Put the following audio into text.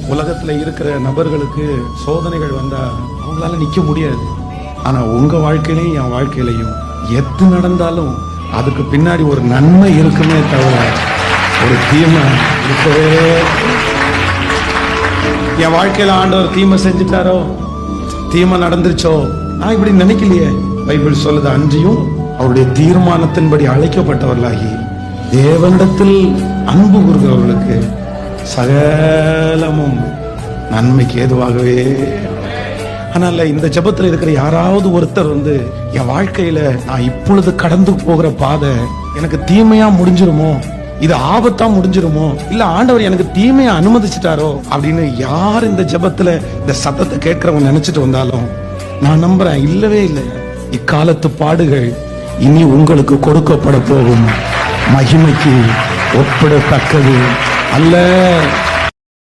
உலகத்துல இருக்கிற நபர்களுக்கு சோதனைகள் வந்தா அவங்களால நிக்க முடியாது. ஆனா உங்க வாழ்க்கையிலையும் என் வாழ்க்கையிலையும் எது நடந்தாலும் அதுக்கு பின்னாடி ஒரு நன்மை இருக்குமே தவிர ஒரு தீமை இருக்கவே என் வாழ்க்கையில ஆண்டவர் தீமை செஞ்சுட்டாரோ? தீமை நடந்துருச்சோ? நான் இப்படி நினைக்கலையே. பைபிள் சொல்லுது அன்றியும் அவருடைய தீர்மானத்தின்படி அழைக்கப்பட்டவர்களாகி தேவனிடத்தில் அன்பு கூறுகிறவர்களுக்கு சகலமும் நன்மைக்கு ஏதுவாகவே. ஆனால் இந்த ஜபத்தில் இருக்கிற யாராவது ஒருத்தர் வந்து என் வாழ்க்கையில நான் இப்பொழுது கடந்து போகிற பாதை எனக்கு தீமையா முடிஞ்சிருமோ? இது ஆபத்தா முடிஞ்சிருமோ? இல்ல ஆண்டவர் எனக்கு தீமையை அனுமதிச்சிட்டாரோ? அப்படின்னு யார் இந்த ஜபத்துல இந்த சத்தத்தை கேட்கிறவங்க நினைச்சிட்டு வந்தாலும் நான் நம்புறேன் இல்லவே இல்லை. இக்காலத்து பாடுகள் இனி உங்களுக்கு கொடுக்கப்பட போகும். மகிமைக்கு ஒப்பிடத்தக்கது. 할래.